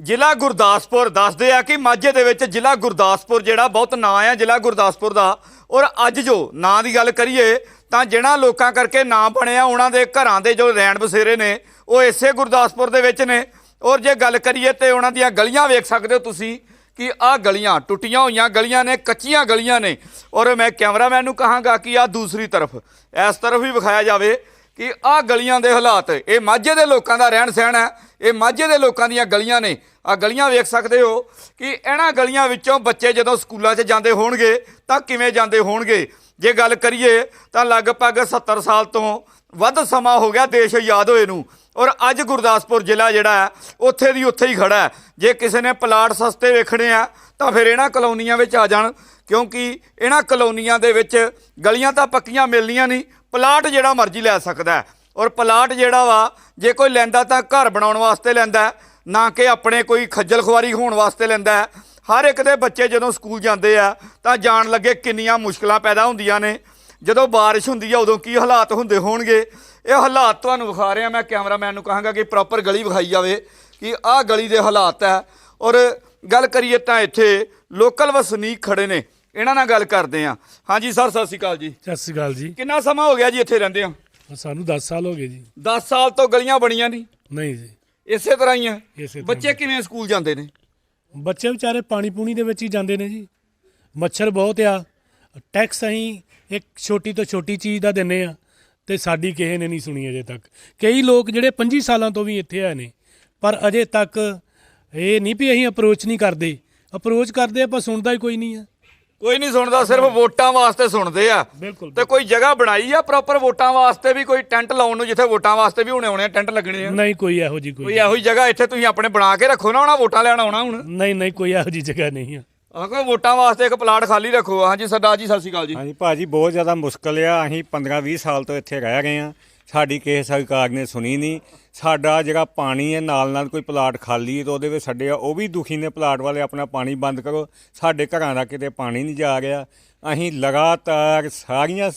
ਜ਼ਿਲ੍ਹਾ ਗੁਰਦਾਸਪੁਰ ਦੱਸਦੇ ਆ ਕਿ ਮਾਝੇ ਦੇ ਵਿੱਚ ਜ਼ਿਲ੍ਹਾ ਗੁਰਦਾਸਪੁਰ ਜਿਹੜਾ ਬਹੁਤ ਨਾਂ ਆ ਜ਼ਿਲ੍ਹਾ ਗੁਰਦਾਸਪੁਰ ਦਾ। ਔਰ ਅੱਜ ਜੋ ਨਾਂ ਦੀ ਗੱਲ ਕਰੀਏ, ਤਾਂ ਜਿਹਨਾਂ ਲੋਕਾਂ ਕਰਕੇ ਨਾਂ ਬਣਿਆ ਉਹਨਾਂ ਦੇ ਘਰਾਂ ਦੇ ਜੋ ਰਹਿਣ ਬਸੇਰੇ ਨੇ, ਉਹ ਇਸੇ ਗੁਰਦਾਸਪੁਰ ਦੇ ਵਿੱਚ ਨੇ। ਔਰ ਜੇ ਗੱਲ ਕਰੀਏ ਤੇ ਉਹਨਾਂ ਦੀਆਂ ਗਲੀਆਂ ਵੇਖ ਸਕਦੇ ਹੋ ਤੁਸੀਂ ਕਿ ਆਹ ਗਲੀਆਂ ਟੁੱਟੀਆਂ ਹੋਈਆਂ ਗਲੀਆਂ ਨੇ, ਕੱਚੀਆਂ ਗਲੀਆਂ ਨੇ। ਔਰ ਮੈਂ ਕੈਮਰਾਮੈਨ ਨੂੰ ਕਹਾਂਗਾ ਕਿ ਆਹ ਦੂਸਰੀ ਤਰਫ, ਇਸ ਤਰਫ ਵੀ ਵਿਖਾਇਆ ਜਾਵੇ। ਕਿ ਆਹ ਗਲੀਆਂ ਦੇ ਹਾਲਾਤ, ਇਹ ਮਾਝੇ ਦੇ ਲੋਕਾਂ ਦਾ ਰਹਿਣ ਸਹਿਣ ਹੈ, ਇਹ ਮਾਝੇ ਦੇ ਲੋਕਾਂ ਦੀਆਂ ਗਲੀਆਂ ਨੇ। ਆਹ ਗਲੀਆਂ ਵੇਖ ਸਕਦੇ ਹੋ ਕਿ ਇਹਨਾਂ ਗਲੀਆਂ ਵਿੱਚੋਂ ਬੱਚੇ ਜਦੋਂ ਸਕੂਲਾਂ 'ਚ ਜਾਂਦੇ ਹੋਣਗੇ, ਤਾਂ ਕਿਵੇਂ ਜਾਂਦੇ ਹੋਣਗੇ? ਜੇ ਗੱਲ ਕਰੀਏ, ਤਾਂ ਲਗਭਗ 70 ਸਾਲ ਤੋਂ ਵੱਧ ਸਮਾਂ ਹੋ ਗਿਆ ਦੇਸ਼ ਆਜ਼ਾਦ ਹੋਏ ਨੂੰ। ਔਰ ਅੱਜ ਗੁਰਦਾਸਪੁਰ ਜ਼ਿਲ੍ਹਾ ਜਿਹੜਾ ਹੈ, ਉੱਥੇ ਦੀ ਉੱਥੇ ਹੀ ਖੜਾ ਹੈ। ਜੇ ਕਿਸੇ ਨੇ ਪਲਾਟ ਸਸਤੇ ਵੇਖਣੇ ਆ, ਤਾਂ ਫਿਰ ਇਹਨਾਂ ਕਲੋਨੀਆਂ ਵਿੱਚ ਆ ਜਾਣ, ਕਿਉਂਕਿ ਇਹਨਾਂ ਕਲੋਨੀਆਂ ਦੇ ਵਿੱਚ ਗਲੀਆਂ ਤਾਂ ਪੱਕੀਆਂ ਮਿਲਣੀਆਂ ਨਹੀਂ ਪਲਾਟ ਜਿਹੜਾ ਮਰਜ਼ੀ ਲੈ ਸਕਦਾ ਔਰ ਪਲਾਟ ਜਿਹੜਾ ਵਾ, ਜੇ ਕੋਈ ਲੈਂਦਾ ਤਾਂ ਘਰ ਬਣਾਉਣ ਵਾਸਤੇ ਲੈਂਦਾ ਨਾ ਕਿ ਆਪਣੇ ਕੋਈ ਖੱਜਲ ਖੁਆਰੀ ਹੋਣ ਵਾਸਤੇ ਲੈਂਦਾ ਹਰ ਇੱਕ ਦੇ ਬੱਚੇ ਜਦੋਂ ਸਕੂਲ ਜਾਂਦੇ ਆ, ਤਾਂ ਜਾਣ ਲੱਗੇ ਕਿੰਨੀਆਂ ਮੁਸ਼ਕਲਾਂ ਪੈਦਾ ਹੁੰਦੀਆਂ ਨੇ। ਜਦੋਂ ਬਾਰਿਸ਼ ਹੁੰਦੀ ਆ, ਉਦੋਂ ਕੀ ਹਾਲਾਤ ਹੁੰਦੇ ਹੋਣਗੇ? ਇਹ ਹਾਲਾਤ ਤੁਹਾਨੂੰ ਵਿਖਾ ਰਿਹਾ ਮੈਂ ਕੈਮਰਾਮੈਨ ਨੂੰ ਕਹਾਂਗਾ ਕਿ ਪ੍ਰੋਪਰ ਗਲੀ ਵਿਖਾਈ ਜਾਵੇ ਕਿ ਆਹ ਗਲੀ ਦੇ ਹਾਲਾਤ ਹੈ। ਔਰ ਗੱਲ ਕਰੀਏ ਤਾਂ ਇੱਥੇ ਲੋਕਲ ਵਸਨੀਕ ਖੜੇ ਨੇ। ਇਹਨਾਂ ਨਾਲ ਗੱਲ ਕਰਦੇ ਆ ਹਾਂਜੀ ਸਰ ਸਤਿ ਸ਼੍ਰੀ ਅਕਾਲ ਜੀ। ਸਤਿ ਸ਼੍ਰੀ ਅਕਾਲ ਜੀ। ਕਿੰਨਾ ਸਮਾਂ ਹੋ ਗਿਆ ਜੀ ਇੱਥੇ ਰਹਿੰਦੇ ਆ ਸਾਨੂੰ 10 ਸਾਲ ਹੋ ਗਏ ਜੀ। 10 ਸਾਲ ਤੋਂ ਗਲੀਆਂ ਬਣੀਆਂ ਨਹੀਂ? ਨਹੀਂ ਜੀ। ਇਸੇ ਤਰ੍ਹਾਂ ਹੀ ਆ। ਇਸੇ ਤਰ੍ਹਾਂ। ਬੱਚੇ ਕਿਵੇਂ ਸਕੂਲ ਜਾਂਦੇ ਨੇ? ਬੱਚੇ ਵਿਚਾਰੇ ਪਾਣੀ ਪੂਣੀ ਦੇ ਵਿੱਚ ਹੀ ਜਾਂਦੇ ਨੇ ਜੀ। ਮੱਛਰ ਬਹੁਤ ਆ। ਟੈਕਸ ਅਸੀਂ ਇੱਕ ਛੋਟੀ ਤੋਂ ਛੋਟੀ ਚੀਜ਼ ਦਾ ਦਿੰਨੇ ਆ ਤੇ ਸਾਡੀ ਕਿਸੇ ਨੇ ਨਹੀਂ ਸੁਣੀ ਅਜੇ ਤੱਕ। ਕਈ ਲੋਕ ਜਿਹੜੇ 25 ਸਾਲਾਂ ਤੋਂ ਵੀ ਇੱਥੇ ਆਏ ਨੇ ਪਰ ਅਜੇ ਤੱਕ ਇਹ ਨਹੀਂ ਵੀ ਅਸੀਂ ਅਪਰੋਚ ਨਹੀਂ ਕਰਦੇ। ਅਪਰੋਚ ਕਰਦੇ ਆ ਪਰ ਸੁਣਦਾ ਹੀ ਕੋਈ ਨਹੀਂ ਆ। ਕੋਈ ਨਹੀਂ ਸੁਣਦਾ ਸਿਰਫ ਵੋਟਾਂ ਵਾਸਤੇ ਸੁਣਦੇ ਆ। ਬਿਲਕੁਲ ਤੇ ਕੋਈ ਜਗ੍ਹਾ ਬਣਾਈ ਆ ਪ੍ਰੋਪਰ ਵੋਟਾਂ ਵਾਸਤੇ ਵੀ ਕੋਈ ਟੈਂਟ ਲਾਉਣ ਨੂੰ ਜਿੱਥੇ ਵੋਟਾਂ ਵਾਸਤੇ ਵੀ ਹੁਣੇ ਆਉਣੇ ਆ ਟੈਂਟ ਲੱਗਣੇ ਆ। ਨਹੀਂ ਕੋਈ ਇਹੋ ਜੀ ਕੋਈ ਕੋਈ ਇਹੋ ਹੀ ਜਗ੍ਹਾ ਇੱਥੇ ਤੁਸੀਂ ਆਪਣੇ ਬਣਾ ਕੇ ਰੱਖੋ ਨਾ ਉਹਨਾਂ ਵੋਟਾਂ ਲੈਣ ਆਉਣਾ ਹੁਣ। ਨਹੀਂ ਨਹੀਂ ਕੋਈ ਇਹੋ ਜੀ ਜਗ੍ਹਾ ਨਹੀਂ ਆ। ਆਹ ਕੋਈ ਵੋਟਾਂ ਵਾਸਤੇ ਇੱਕ ਪਲਾਟ ਖਾਲੀ ਰੱਖੋ। ਹਾਂਜੀ ਸਰਦਾਰ ਜੀ ਸਤਿ ਸ਼੍ਰੀ ਅਕਾਲ ਜੀ। ਹਾਂਜੀ ਭਾਜੀ ਬਹੁਤ ਜ਼ਿਆਦਾ ਮੁਸ਼ਕਲ ਆ। ਅਸੀਂ 15-20 ਸਾਲ ਤੋਂ ਇੱਥੇ ਰਹਿ ਰਹੇ ਆ ਸਾਡੀ ਕਿਸੇ ਸਰਕਾਰ ਨੇ ਸੁਣੀ ਨਹੀਂ। ਸਾਡਾ ਜਿਹੜਾ ਪਾਣੀ ਹੈ ਨਾਲ ਨਾਲ ਕੋਈ ਪਲਾਟ ਖਾਲੀ ਹੈ ਤਾਂ ਉਹਦੇ ਵਿੱਚ ਛੱਡੇ ਆ ਉਹ ਵੀ ਦੁਖੀ ਨੇ ਪਲਾਟ ਵਾਲੇ ਆਪਣਾ ਪਾਣੀ ਬੰਦ ਕਰੋ। ਸਾਡੇ ਘਰਾਂ ਦਾ ਕਿਤੇ ਪਾਣੀ ਨਹੀਂ ਜਾ ਰਿਹਾ। ਅਸੀਂ ਲਗਾਤਾਰ ਸਾਰੀਆਂ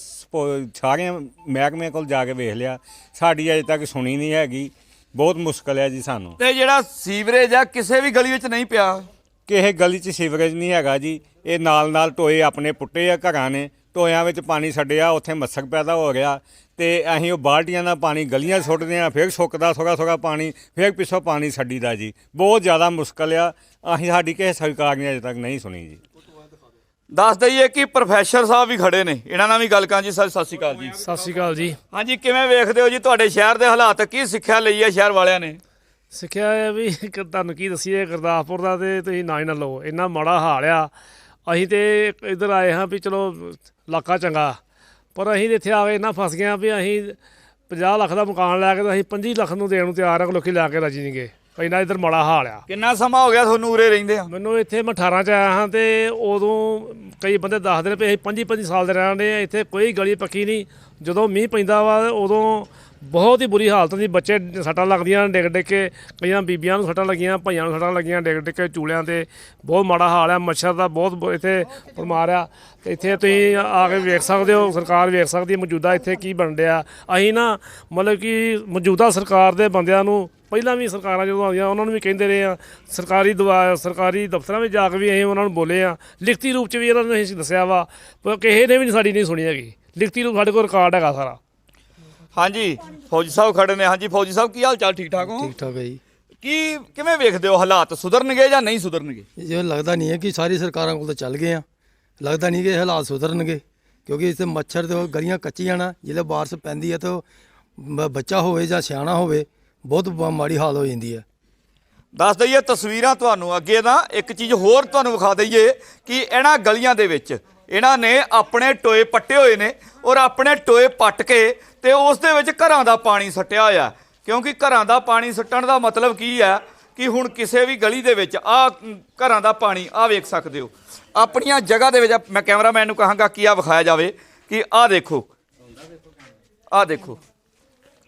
ਸਾਰੀਆਂ ਮਹਿਕਮਿਆਂ ਕੋਲ ਜਾ ਕੇ ਵੇਖ ਲਿਆ। ਸਾਡੀ ਅਜੇ ਤੱਕ ਸੁਣੀ ਨਹੀਂ ਹੈਗੀ। ਬਹੁਤ ਮੁਸ਼ਕਲ ਹੈ ਜੀ ਸਾਨੂੰ। ਤੇ ਜਿਹੜਾ ਸੀਵਰੇਜ ਆ ਕਿਸੇ ਵੀ ਗਲੀ ਵਿੱਚ ਨਹੀਂ ਪਿਆ। ਕਿਸੇ ਗਲੀ 'ਚ ਸੀਵਰੇਜ ਨਹੀਂ ਹੈਗਾ ਜੀ। ਇਹ ਨਾਲ ਨਾਲ ਟੋਏ ਆਪਣੇ ਪੁੱਟੇ ਆ ਘਰਾਂ ਨੇ। ਟੋਇਆਂ ਵਿੱਚ ਪਾਣੀ ਛੱਡਿਆ ਉੱਥੇ ਮੱਛਰ ਪੈਦਾ ਹੋ ਰਿਹਾ ਤੇ ਅਸੀਂ ਉਹ ਬਾਲਟੀਆਂ ਨਾਲ ਪਾਣੀ ਗਲੀਆਂ 'ਚ ਸੁੱਟਦੇ ਆ ਫਿਰ ਸੁੱਕਦਾ ਥੋੜਾ ਥੋੜਾ ਪਾਣੀ ਫਿਰ ਪਿੱਛੋਂ ਪਾਣੀ ਛੱਡੀਦਾ ਜੀ। ਬਹੁਤ ਜ਼ਿਆਦਾ ਮੁਸ਼ਕਲ ਆ ਅਸੀਂ ਸਾਡੀ ਕਿਸੇ ਸਰਕਾਰ ਨੇ ਅਜੇ ਤੱਕ ਨਹੀਂ ਸੁਣੀ ਜੀ। ਦੱਸ ਦਈਏ ਕਿ ਪ੍ਰੋਫੈਸਰ ਸਾਹਿਬ ਵੀ ਖੜੇ ਨੇ। ਇਹਨਾਂ ਨਾਲ ਵੀ ਗੱਲ ਕਰਾਂ ਜੀ ਸਰ ਸਤਿ ਸ਼੍ਰੀ ਅਕਾਲ ਜੀ। ਸਤਿ ਸ਼੍ਰੀ ਅਕਾਲ ਜੀ। ਹਾਂਜੀ ਕਿਵੇਂ ਵੇਖਦੇ ਹੋ ਜੀ ਤੁਹਾਡੇ ਸ਼ਹਿਰ ਦੇ ਹਾਲਾਤ? ਕੀ ਸਿੱਖਿਆ ਲਈ ਹੈ ਸ਼ਹਿਰ ਵਾਲਿਆਂ ਨੇ? ਸਿੱਖਿਆ ਹੈ ਵੀ ਤੁਹਾਨੂੰ ਕੀ ਦਸੀਏ ਗੁਰਦਾਸਪੁਰ ਦਾ ਤੇ ਤੁਸੀਂ ਨਾ ਹੀ ਨਾ ਲਓ। ਇੰਨਾ ਮਾੜਾ ਹਾਲ ਆ ਅਸੀਂ ਤੇ ਇੱਧਰ ਆਏ ਹਾਂ ਵੀ ਚਲੋ, ਇਲਾਕਾ ਚੰਗਾ। ਪਰ ਅਸੀਂ ਤੇ ਇੱਥੇ ਆ ਕੇ ਇੰਨਾ ਫਸ ਗਏ ਹਾਂ ਵੀ ਅਸੀਂ 50 ਲੱਖ ਦਾ ਮਕਾਨ ਲੈ ਕੇ ਤਾਂ ਅਸੀਂ 25 ਲੱਖ ਨੂੰ ਦੇਣ ਨੂੰ ਤਿਆਰ ਆ ਲੋਕੀ ਲੈ ਕੇ ਰਾਜੀ ਨਹੀਂਗੇ ਇੰਨਾ ਇੱਧਰ ਮਾੜਾ ਹਾਲ ਆ। ਕਿੰਨਾ ਸਮਾਂ ਹੋ ਗਿਆ ਤੁਹਾਨੂੰ ਉਰੇ ਰਹਿੰਦੇ ਆ? ਮੈਨੂੰ ਇੱਥੇ ਮੈਂ 18 ਚ ਆਇਆ ਹਾਂ ਤੇ ਉਦੋਂ ਕਈ ਬੰਦੇ ਦੱਸਦੇ ਨੇ ਵੀ ਅਸੀਂ 25 25 ਸਾਲ ਦੇ ਰਹਿਣ ਦੇ ਇੱਥੇ ਕੋਈ ਗਲੀ ਪੱਕੀ ਨਹੀਂ। ਜਦੋਂ ਮੀਂਹ ਪੈਂਦਾ ਵਾ ਉਦੋਂ ਬਹੁਤ ਹੀ ਬੁਰੀ ਹਾਲਤ ਹੁੰਦੀ ਬੱਚੇ ਸੱਟਾਂ ਲੱਗਦੀਆਂ ਡਿੱਗ ਡਿੱਗ ਕੇ ਕਈਆਂ ਬੀਬੀਆਂ ਨੂੰ ਸੱਟਾਂ ਲੱਗੀਆਂ ਭਾਈਆਂ ਨੂੰ ਸੱਟਾਂ ਲੱਗੀਆਂ ਡਿੱਗ ਡਿੱਗ ਕੇ ਚੂਲਿਆਂ ਤੇ। ਬਹੁਤ ਮਾੜਾ ਹਾਲ ਆ ਮੱਛਰ ਦਾ ਬਹੁਤ ਬ- ਇੱਥੇ ਪਰਮਾਰ ਆ। ਤੇ ਇੱਥੇ ਤੁਸੀਂ ਆ ਕੇ ਵੇਖ ਸਕਦੇ ਹੋ ਸਰਕਾਰ ਵੇਖ ਸਕਦੀ ਹੈ ਮੌਜੂਦਾ ਇੱਥੇ ਕੀ ਬਣ ਰਿਹਾ ਅਸੀਂ ਨਾ ਮਤਲਬ ਕਿ ਮੌਜੂਦਾ ਸਰਕਾਰ ਦੇ ਬੰਦਿਆਂ ਨੂੰ ਪਹਿਲਾਂ ਵੀ ਸਰਕਾਰਾਂ ਜਦੋਂ ਆਉਂਦੀਆਂ ਉਹਨਾਂ ਨੂੰ ਵੀ ਕਹਿੰਦੇ ਰਹੇ ਆ ਸਰਕਾਰੀ ਦਵਾ ਸਰਕਾਰੀ ਦਫ਼ਤਰਾਂ ਵਿੱਚ ਜਾ ਕੇ ਵੀ ਅਸੀਂ ਉਹਨਾਂ ਨੂੰ ਬੋਲੇ ਆ। ਲਿਖਤੀ ਰੂਪ 'ਚ ਵੀ ਇਹਨਾਂ ਨੂੰ ਅਸੀਂ ਦੱਸਿਆ ਵਾ ਪਰ ਕਿਸੇ ਨੇ ਵੀ ਸਾਡੀ ਨਹੀਂ ਸੁਣੀ ਹੈਗੀ। ਲਿਖਤੀ ਰੂਪ ਸਾਡੇ ਕੋਲ ਰਿਕਾਰਡ ਹੈਗਾ ਸਾਰਾ। ਹਾਂਜੀ ਫੌਜੀ ਸਾਹਿਬ ਖੜੇ ਨੇ। ਹਾਂਜੀ ਫੌਜੀ ਸਾਹਿਬ ਕੀ ਹਾਲ ਚਾਲ? ਠੀਕ ਠਾਕ ਹੋ? ਠੀਕ ਠਾਕ ਹੈ ਜੀ। ਕੀ ਕਿਵੇਂ ਵੇਖਦੇ ਹੋ ਹਾਲਾਤ? ਸੁਧਰਨਗੇ ਜਾਂ ਨਹੀਂ ਸੁਧਰਨਗੇ? ਇਹ ਲੱਗਦਾ ਨਹੀਂ ਹੈ ਕਿ ਸਾਰੀ ਸਰਕਾਰਾਂ ਕੋਲ ਤਾਂ ਚੱਲ ਗਏ ਆ। ਲੱਗਦਾ ਨਹੀਂ ਕਿ ਇਹ ਹਾਲਾਤ ਸੁਧਰਨਗੇ ਕਿਉਂਕਿ ਇੱਥੇ ਮੱਛਰ ਤੇ ਗਲੀਆਂ ਕੱਚੀਆਂ ਨਾ ਜਦੋਂ ਬਾਰਿਸ਼ ਪੈਂਦੀ ਹੈ ਤਾਂ ਬ- ਬੱਚਾ ਹੋਵੇ ਜਾਂ ਸਿਆਣਾ ਹੋਵੇ ਬਹੁਤ ਬ- ਮਾੜੀ ਹਾਲ ਹੋ ਜਾਂਦੀ ਹੈ। ਦੱਸ ਦਈਏ ਤਸਵੀਰਾਂ ਤੁਹਾਨੂੰ ਅੱਗੇ ਨਾ ਇੱਕ ਚੀਜ਼ ਹੋਰ ਤੁਹਾਨੂੰ ਵਿਖਾ ਦਈਏ ਕਿ ਇਹਨਾਂ ਗਲੀਆਂ ਦੇ ਵਿੱਚ ਇਹਨਾਂ ਨੇ ਆਪਣੇ ਟੋਏ ਪੱਟੇ ਹੋਏ ਨੇ ਔਰ ਆਪਣੇ ਟੋਏ ਪੱਟ ਕੇ ਤੇ ਉਸ ਦੇ ਵਿੱਚ ਘਰਾਂ ਦਾ ਪਾਣੀ ਸੱਟਿਆ ਹੋਇਆ। ਕਿਉਂਕਿ ਘਰਾਂ ਦਾ ਪਾਣੀ ਸੱਟਣ ਦਾ ਮਤਲਬ ਕੀ ਹੈ ਕਿ ਹੁਣ ਕਿਸੇ ਵੀ ਗਲੀ ਦੇ ਵਿੱਚ ਆ ਘਰਾਂ ਦਾ ਪਾਣੀ ਆ ਵੇਖ ਸਕਦੇ ਹੋ। ਆਪਣੀਆਂ ਜਗ੍ਹਾ ਦੇ ਵਿੱਚ ਮੈਂ ਕੈਮਰਾਮੈਨ ਨੂੰ ਕਹਾਂਗਾ ਕਿ ਆ ਵਿਖਾਇਆ ਜਾਵੇ ਕਿ ਆ ਦੇਖੋ। ਆ ਦੇਖੋ।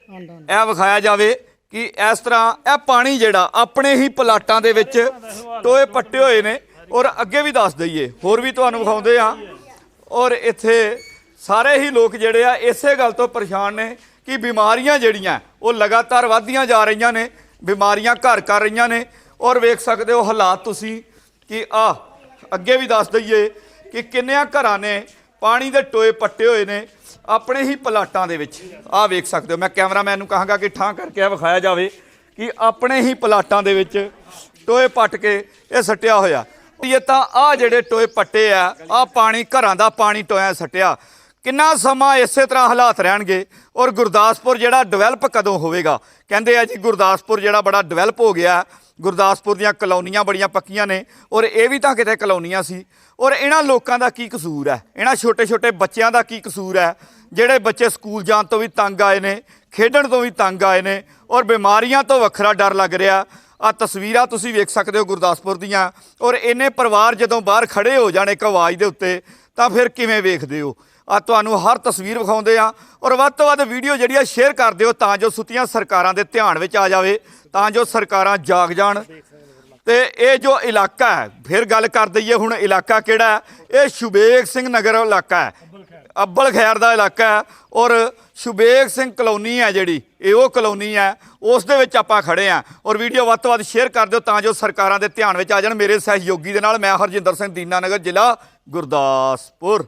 ਇਹ ਵਿਖਾਇਆ ਜਾਵੇ ਕਿ ਇਸ ਤਰ੍ਹਾਂ ਇਹ ਪਾਣੀ ਜਿਹੜਾ ਆਪਣੇ ਹੀ ਪਲਾਟਾਂ ਦੇ ਵਿੱਚ ਟੋਏ ਪੱਟੇ ਹੋਏ ਨੇ ਔਰ ਅੱਗੇ ਵੀ ਦੱਸ ਦਈਏ, ਹੋਰ ਵੀ ਤੁਹਾਨੂੰ ਵਿਖਾਉਂਦੇ ਆ ਔਰ ਇੱਥੇ ਸਾਰੇ ਹੀ ਲੋਕ ਜਿਹੜੇ ਆ ਇਸੇ ਗੱਲ ਤੋਂ ਪਰੇਸ਼ਾਨ ਨੇ ਕਿ ਬਿਮਾਰੀਆਂ ਜਿਹੜੀਆਂ, ਉਹ ਲਗਾਤਾਰ ਵੱਧਦੀਆਂ ਜਾ ਰਹੀਆਂ ਨੇ, ਬਿਮਾਰੀਆਂ ਘਰ ਕਰ ਰਹੀਆਂ ਨੇ। ਔਰ ਵੇਖ ਸਕਦੇ ਹੋ ਹਾਲਾਤ ਤੁਸੀਂ ਕਿ ਆ ਅੱਗੇ ਵੀ ਦੱਸ ਦਈਏ ਕਿ ਕਿੰਨਿਆਂ ਘਰਾਂ ਨੇ ਪਾਣੀ ਦੇ ਟੋਏ ਪੱਟੇ ਹੋਏ ਨੇ ਆਪਣੇ ਹੀ ਪਲਾਟਾਂ ਦੇ ਵਿੱਚ। ਆਹ ਵੇਖ ਸਕਦੇ ਹੋ, ਮੈਂ ਕੈਮਰਾਮੈਨ ਨੂੰ ਕਹਾਂਗਾ ਕਿ ਠਾਂ ਕਰਕੇ ਇਹ ਵਿਖਾਇਆ ਜਾਵੇ ਕਿ ਆਪਣੇ ਹੀ ਪਲਾਟਾਂ ਦੇ ਵਿੱਚ ਟੋਏ ਪੱਟ ਕੇ ਇਹ ਸੱਟਿਆ ਹੋਇਆ। ਇਹ ਤਾਂ ਆ ਜਿਹੜੇ ਟੋਏ ਪੱਟੇ ਆ ਆ ਪਾਣੀ ਘਰਾਂ ਦਾ ਪਾਣੀ ਟੋਇਆ ਸੱਟਿਆ। ਕਿੰਨਾ ਸਮਾਂ ਇਸੇ ਤਰ੍ਹਾਂ ਹਾਲਾਤ ਰਹਿਣਗੇ ਔਰ ਗੁਰਦਾਸਪੁਰ ਜਿਹੜਾ ਡਿਵੈਲਪ ਕਦੋਂ ਹੋਵੇਗਾ? ਕਹਿੰਦੇ ਆ ਜੀ ਗੁਰਦਾਸਪੁਰ ਜਿਹੜਾ ਬੜਾ ਡਿਵੈਲਪ ਹੋ ਗਿਆ ਗੁਰਦਾਸਪੁਰ ਦੀਆਂ ਕਲੋਨੀਆਂ ਬੜੀਆਂ ਪੱਕੀਆਂ ਨੇ ਔਰ ਇਹ ਵੀ ਤਾਂ ਕਿਤੇ ਕਲੋਨੀਆਂ ਸੀ। ਔਰ ਇਹਨਾਂ ਲੋਕਾਂ ਦਾ ਕੀ ਕਸੂਰ ਹੈ? ਇਹਨਾਂ ਛੋਟੇ-ਛੋਟੇ ਬੱਚਿਆਂ ਦਾ ਕੀ ਕਸੂਰ ਹੈ? ਜਿਹੜੇ ਬੱਚੇ ਸਕੂਲ ਜਾਣ ਤੋਂ ਵੀ ਤੰਗ ਆਏ ਨੇ, ਖੇਡਣ ਤੋਂ ਵੀ ਤੰਗ ਆਏ ਨੇ ਔਰ ਬਿਮਾਰੀਆਂ ਤੋਂ ਵੱਖਰਾ ਡਰ ਲੱਗ ਰਿਹਾ। ਆ ਤਸਵੀਰਾਂ ਤੁਸੀਂ ਵੇਖ ਸਕਦੇ ਹੋ ਗੁਰਦਾਸਪੁਰ ਦੀਆਂ। ਔਰ ਇੰਨੇ ਪਰਿਵਾਰ ਜਦੋਂ ਬਾਹਰ ਖੜੇ ਹੋ ਜਾਣ ਇੱਕ ਆਵਾਜ਼ ਦੇ ਉੱਤੇ, ਤਾਂ ਫਿਰ ਕਿਵੇਂ ਵੇਖਦੇ ਹੋ? ਆ ਤੁਹਾਨੂੰ ਹਰ ਤਸਵੀਰ ਵਿਖਾਉਂਦੇ ਆ ਔਰ ਵੱਧ ਤੋਂ ਵੱਧ ਵੀਡੀਓ ਜਿਹੜੀ ਆ ਸ਼ੇਅਰ ਕਰ ਦਿਓ ਤਾਂ ਜੋ ਸੁੱਤੀਆਂ ਸਰਕਾਰਾਂ ਦੇ ਧਿਆਨ ਵਿੱਚ ਆ ਜਾਵੇ, ਤਾਂ ਜੋ ਸਰਕਾਰਾਂ ਜਾਗ ਜਾਣ। ਤੇ ਇਹ ਜੋ ਇਲਾਕਾ ਹੈ, ਫਿਰ ਗੱਲ ਕਰ ਦਈਏ ਹੁਣ ਇਲਾਕਾ ਕਿਹੜਾ ਹੈ? ਇਹ ਸ਼ੁਬੇਗ ਸਿੰਘ ਨਗਰ ਇਲਾਕਾ ਹੈ। ਅੱਬਲ ਖੈਰ ਦਾ ਇਲਾਕਾ ਹੈ ਔਰ ਸ਼ੁਬੇਗ ਸਿੰਘ ਕਲੋਨੀ ਹੈ ਜਿਹੜੀ, ਇਹ ਉਹ ਕਲੋਨੀ ਹੈ, ਉਸ ਦੇ ਵਿੱਚ ਆਪਾਂ ਖੜੇ ਆ ਔਰ ਵੀਡੀਓ ਵੱਧ ਤੋਂ ਵੱਧ ਸ਼ੇਅਰ ਕਰ ਦਿਓ ਤਾਂ ਜੋ ਸਰਕਾਰਾਂ ਦੇ ਧਿਆਨ ਵਿੱਚ ਆ ਜਾਣ। ਮੇਰੇ ਸਹਿਯੋਗੀ ਦੇ ਨਾਲ ਮੈਂ ਹਰਜਿੰਦਰ ਸਿੰਘ ਦੀਨਾਨਗਰ ਜ਼ਿਲ੍ਹਾ ਗੁਰਦਾਸਪੁਰ।